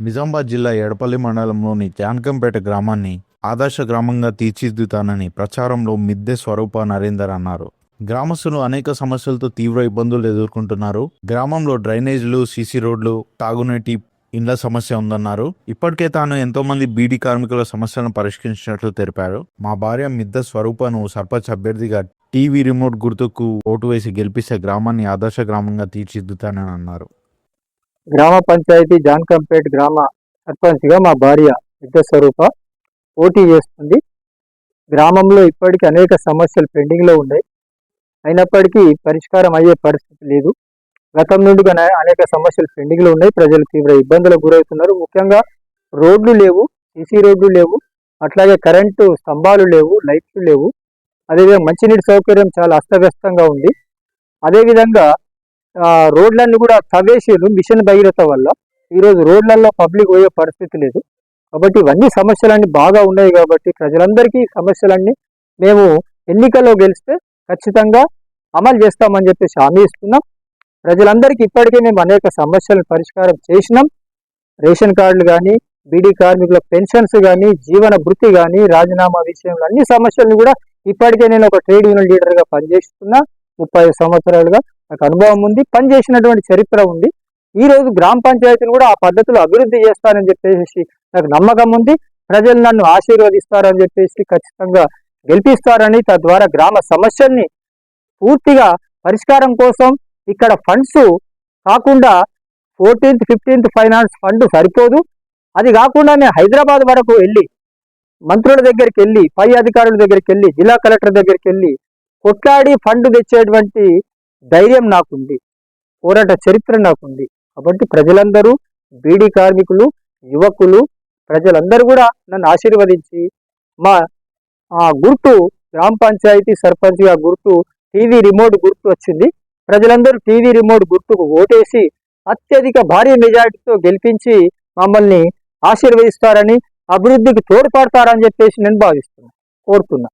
నిజామాబాద్ జిల్లా ఎడపల్లి మండలంలోని జానకంపేట గ్రామాన్ని ఆదర్శ గ్రామంగా తీర్చిదిద్దుతానని ప్రచారంలో మిద్దె స్వరూప నరేందర్ అన్నారు. గ్రామస్తులు అనేక సమస్యలతో తీవ్ర ఇబ్బందులు ఎదుర్కొంటున్నారు. గ్రామంలో డ్రైనేజీలు సీసీ రోడ్లు తాగునీటి ఇండ్ల సమస్య ఉందన్నారు. ఇప్పటికే తాను ఎంతో మంది బీడీ కార్మికుల సమస్యలను పరిష్కరించినట్లు తెలిపారు. మా భార్య మిద్దె స్వరూపను సర్పంచ్ అభ్యర్థిగా టీవీ రిమోట్ గుర్తుకు ఓటు వేసి గెలిపిస్తే గ్రామాన్ని ఆదర్శ గ్రామంగా తీర్చిదిద్దుతానని అన్నారు. గ్రామ పంచాయతీ జాన్కంపేట్ గ్రామ సర్పంచ్గా మా భార్య విద్య స్వరూప పోటీ చేస్తుంది. గ్రామంలో ఇప్పటికీ అనేక సమస్యలు పెండింగ్లో ఉన్నాయి. అయినప్పటికీ పరిష్కారం అయ్యే పరిస్థితి లేదు. గతం నుండి అనేక సమస్యలు పెండింగ్లో ఉన్నాయి. ప్రజలు తీవ్ర ఇబ్బందులకు గురవుతున్నారు. ముఖ్యంగా రోడ్లు లేవు సీసీ రోడ్లు లేవు అట్లాగే కరెంటు స్తంభాలు లేవు లైట్లు లేవు. అదేవిధంగా మంచినీటి సౌకర్యం చాలా అస్తవ్యస్తంగా ఉంది. అదేవిధంగా రోడ్లన్నీ కూడా తవ్వేసారు మిషన్ భగీరథ వల్ల. ఈరోజు రోడ్లలో పబ్లిక్ పోయే పరిస్థితి లేదు. కాబట్టి ఇవన్నీ సమస్యలన్నీ బాగా ఉన్నాయి కాబట్టి ప్రజలందరికీ సమస్యలన్నీ మేము ఎన్నికల్లో గెలిస్తే ఖచ్చితంగా అమలు చేస్తామని చెప్పేసి హామీ ఇస్తున్నాం. ప్రజలందరికీ ఇప్పటికే మేము అనేక సమస్యలను పరిష్కారం చేసినాం. రేషన్ కార్డులు కానీ బీడీ కార్మికుల పెన్షన్స్ కానీ జీవన వృత్తి కానీ రాజీనామా విషయంలో అన్ని సమస్యలను కూడా ఇప్పటికే నేను ఒక ట్రేడ్ యూనియన్ లీడర్గా పనిచేస్తున్నా. ముప్పై సంవత్సరాలుగా నాకు అనుభవం ఉంది పనిచేసినటువంటి చరిత్ర ఉంది. ఈ రోజు గ్రామ పంచాయతీని కూడా ఆ పద్ధతిలో అభివృద్ధి చేస్తానని చెప్పేసి నాకు నమ్మకం ఉంది. ప్రజలు నన్ను ఆశీర్వదిస్తారని చెప్పేసి ఖచ్చితంగా గెలిపిస్తారని తద్వారా గ్రామ సమస్యల్ని పూర్తిగా పరిష్కారం కోసం ఇక్కడ ఫండ్స్ కాకుండా ఫోర్టీన్త్ ఫిఫ్టీన్త్ ఫైనాన్స్ ఫండ్ సరిపోదు. అది కాకుండా నేను హైదరాబాద్ వరకు వెళ్ళి మంత్రుల దగ్గరికి వెళ్ళి పై అధికారుల దగ్గరికి వెళ్ళి జిల్లా కలెక్టర్ దగ్గరికి వెళ్ళి కొట్లాడి ఫండ్ తెచ్చేటువంటి ధైర్యం నాకుంది. పోరాట చరిత్ర నాకుంది. కాబట్టి ప్రజలందరూ బీడీ కార్మికులు యువకులు ప్రజలందరూ కూడా నన్ను ఆశీర్వదించి మా ఆ గుర్తు గ్రామ పంచాయతీ సర్పంచ్గా గుర్తు టీవీ రిమోట్ గుర్తు వచ్చింది. ప్రజలందరూ టీవీ రిమోట్ గుర్తుకు ఓటేసి అత్యధిక భారీ మెజారిటీతో గెలిపించి మమ్మల్ని ఆశీర్వదిస్తారని అభివృద్ధికి తోడ్పడతారని చెప్పేసి నేను భావిస్తున్నాను కోరుతున్నా.